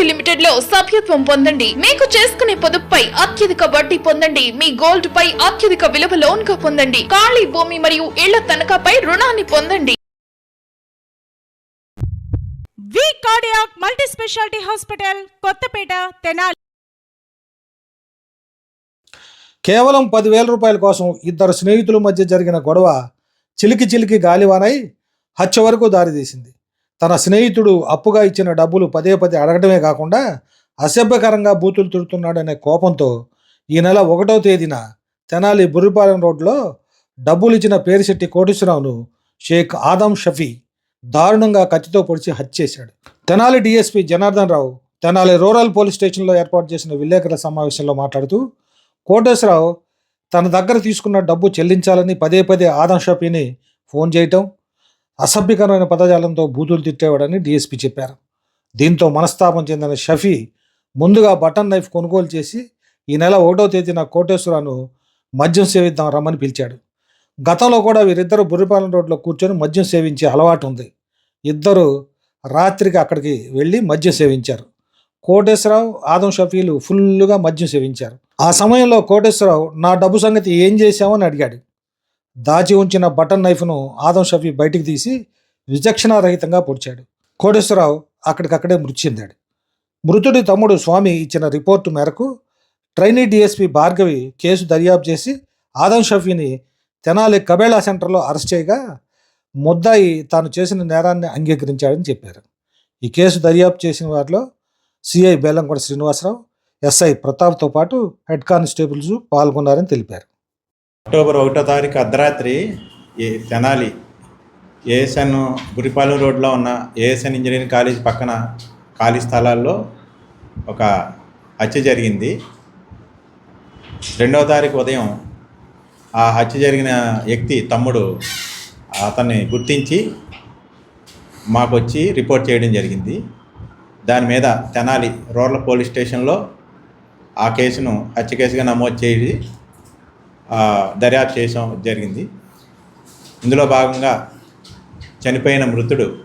Private లిమిటెడ్లో సభ్యత్వం పొందండి. మీకు చేసుకునే పొదుపుపై అత్యధిక వడ్డీ పొందండి. మీ గోల్డ్ పై అత్యధిక విలువ లోన్గా పొందండి. ఖాళీ భూమి మరియు ఇళ్ళ తనఖాపై రుణాన్ని పొందండి. V cardiac multi speciality hospital Kothapeta Tenali. కేవలం పదివేల రూపాయల కోసం ఇద్దరు స్నేహితుల మధ్య జరిగిన గొడవ చిలికి చిలికి గాలివానై హత్య వరకు దారితీసింది. తన స్నేహితుడు అప్పుగా ఇచ్చిన డబ్బులు పదే పదే అడగడమే కాకుండా అసభ్యకరంగా బూతులు తిడుతున్నాడనే కోపంతో ఈ నెల ఒకటో తేదీన తెనాలి బుర్రిపాలెం రోడ్లో డబ్బులు ఇచ్చిన పేరిశెట్టి కోటేశ్వరరావును షేక్ ఆదం షఫీ దారుణంగా కత్తితో పొడిచి హత్య చేశాడు. Tenali DSP Janardhan Rao Tenali rural police స్టేషన్లో ఏర్పాటు చేసిన విలేకరుల సమావేశంలో మాట్లాడుతూ కోటేశ్వరరావు తన దగ్గర తీసుకున్న డబ్బు చెల్లించాలని పదే పదే ఆదం షఫీని ఫోన్ చేయటం అసభ్యకరమైన పదజాలంతో బూతులు తిట్టేవాడని డీఎస్పీ చెప్పారు. దీంతో మనస్తాపం చెందిన షఫీ ముందుగా బటన్ నైఫ్ కొనుగోలు చేసి ఈ నెల ఒకటో తేదీన కోటేశ్వరరావును మద్యం సేవిద్దాం రమ్మని పిలిచాడు. గతంలో కూడా వీరిద్దరు బుర్రిపాలెం రోడ్లో కూర్చొని మద్యం సేవించే అలవాటు ఉంది. ఇద్దరు రాత్రికి అక్కడికి వెళ్ళి మద్యం సేవించారు. కోటేశ్వరరావు ఆదం షఫీలు ఫుల్లుగా మద్యం సేవించారు. ఆ సమయంలో కోటేశ్వరరావు నా డబ్బు సంగతి ఏం చేశామని అడిగాడు. దాచి ఉంచిన బటన్ నైఫ్ను ఆదం షఫీ బయటికి తీసి విచక్షణారహితంగా పొడిచాడు. కోటేశ్వరరావు అక్కడికక్కడే మృతి చెందాడు. మృతుడి తమ్ముడు స్వామి ఇచ్చిన రిపోర్టు మేరకు ట్రైనీ డిఎస్పి భార్గవి కేసు దర్యాప్తు చేసి ఆదం షఫీని తెనాలి కబేళా సెంటర్లో అరెస్ట్ చేయగా ముద్దాయి తాను చేసిన నేరాన్ని అంగీకరించాడని చెప్పారు. ఈ కేసు దర్యాప్తు చేసిన వారిలో సిఐ బేలంకొండ శ్రీనివాసరావు ఎస్ఐ ప్రతాప్తో పాటు హెడ్ కానిస్టేబుల్స్ పాల్గొన్నారని తెలిపారు. అక్టోబర్ ఒకటో తారీఖు అర్ధరాత్రి ఈ తెనాలి ఏఎస్ఎన్ గురిపాలెం రోడ్లో ఉన్న ఏఎస్ఎన్ ఇంజనీరింగ్ కాలేజ్ పక్కన ఖాళీ స్థలాల్లో ఒక హత్య జరిగింది. రెండవ తారీఖు ఉదయం ఆ హత్య జరిగిన వ్యక్తి తమ్ముడు అతన్ని గుర్తించి మాకు వచ్చి రిపోర్ట్ చేయడం జరిగింది. దాని మీద తెనాలి రూరల్ పోలీస్ స్టేషన్లో ఆ కేసును హత్య కేసుగా నమోదు చేసి దర్యాప్తు చేయడం జరిగింది. ఇందులో భాగంగా చనిపోయిన మృతుడు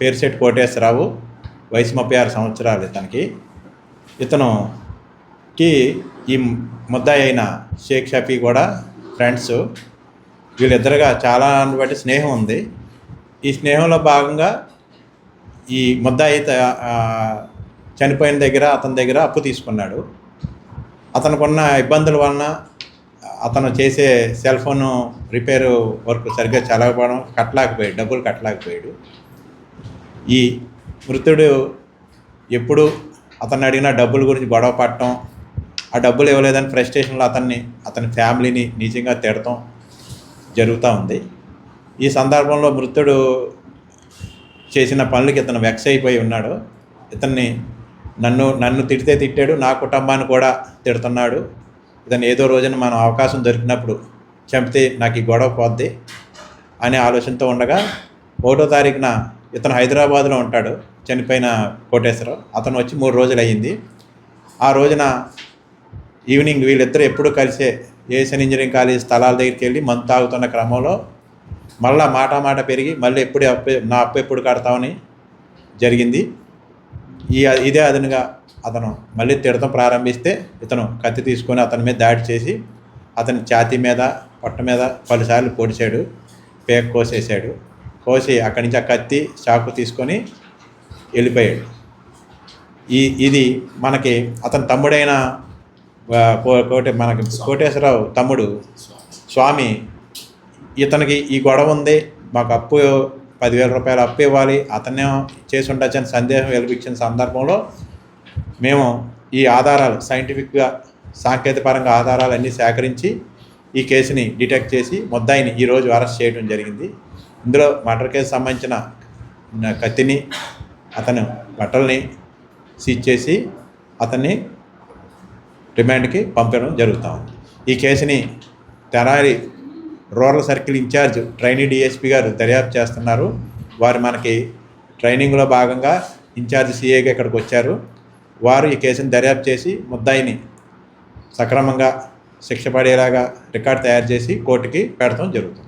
పేరుశెట్టి కోటేశ్వరరావు వయసు ముప్పై ఆరు సంవత్సరాలు ఇతనికి. ఇతనుకి ఈ ముద్దాయి అయిన షేక్ షఫీ కూడా ఫ్రెండ్స్. వీళ్ళిద్దరుగా చాలా బట్టి స్నేహం ఉంది. ఈ స్నేహంలో భాగంగా ఈ ముద్దాయి త- చనిపోయిన దగ్గర అతని దగ్గర అప్పు తీసుకున్నాడు. అతనుకున్న ఇబ్బందుల వలన అతను చేసే సెల్ ఫోన్ రిపేర్ వర్క్ సరిగ్గా చదవకపోవడం కట్టలేకపోయాడు డబ్బులు కట్టలేకపోయాడు. ఈ మృతుడు ఎప్పుడు అతన్ని అడిగిన డబ్బుల గురించి గొడవ పడటం ఆ డబ్బులు ఇవ్వలేదని ఫ్రస్ట్రేషన్లో అతన్ని అతని ఫ్యామిలీని నిజంగా తిడటం జరుగుతూ ఉంది. ఈ సందర్భంలో మృతుడు చేసిన పనులకి ఇతను వెక్స్ అయిపోయి ఉన్నాడు. ఇతన్ని నన్ను నన్ను తిడితే తిట్టాడు నా కుటుంబాన్ని కూడా తిడుతున్నాడు. ఇతను ఏదో రోజున మనం అవకాశం దొరికినప్పుడు చంపితే నాకు ఈ గొడవ పోద్ది అనే ఆలోచనతో ఉండగా ఒకటో తారీఖున ఇతను హైదరాబాద్లో ఉంటాడు చనిపోయిన కోటేశ్వరరావు. అతను వచ్చి మూడు రోజులు అయ్యింది. ఆ రోజున ఈవినింగ్ వీళ్ళిద్దరూ ఎప్పుడూ కలిసే ఏషియన్ ఇంజనీరింగ్ కాలేజ్ స్థలాల దగ్గరికి వెళ్ళి మందు తాగుతున్న క్రమంలో మళ్ళీ మాట మాట పెరిగి మళ్ళీ ఎప్పుడు అప్పు నా అప్పు ఎప్పుడు కడతామని జరిగింది. ఈ ఇదే అదనుగా అతను మళ్ళీ తిడతం ప్రారంభిస్తే ఇతను కత్తి తీసుకొని అతని మీద దాడి చేసి అతని ఛాతీ మీద పొట్ట మీద పలుసార్లు పొడిచాడు పేక కోసేసాడు కోసి అక్కడి నుంచి ఆ కత్తి చాకు తీసుకొని వెళ్ళిపోయాడు. ఈ ఇది మనకి అతని తమ్ముడైన కోటే మనకి కోటేశ్వరరావు తమ్ముడు స్వామి ఇతనికి ఈ గొడవ ఉంది మాకు అప్పు పదివేల రూపాయలు అప్పు ఇవ్వాలి అతనే చేసి ఉండొచ్చని సందేహం వెలిపించిన సందర్భంలో మేము ఈ ఆధారాలు సైంటిఫిక్గా సాంకేతికపరంగా ఆధారాలన్నీ సేకరించి ఈ కేసుని డిటెక్ట్ చేసి ముద్దాయిని ఈరోజు అరెస్ట్ చేయడం జరిగింది. ఇందులో మర్డర్ కేసు సంబంధించిన కత్తిని అతను బట్టల్ని సీజ్ చేసి అతన్ని రిమాండ్కి పంపడం జరుగుతూ ఉంది. ఈ కేసుని Tenali rural circle incharge trainee DSP గారు దర్యాప్తు చేస్తున్నారు. వారు మనకి ట్రైనింగ్లో భాగంగా ఇన్ఛార్జ్ సిఏకి ఇక్కడికి వచ్చారు. వారు ఈ కేసుని దర్యాప్తు చేసి ముద్దాయిని సక్రమంగా శిక్ష పడేలాగా రికార్డు తయారు చేసి కోర్టుకి పెడతాం జరుగుతుంది.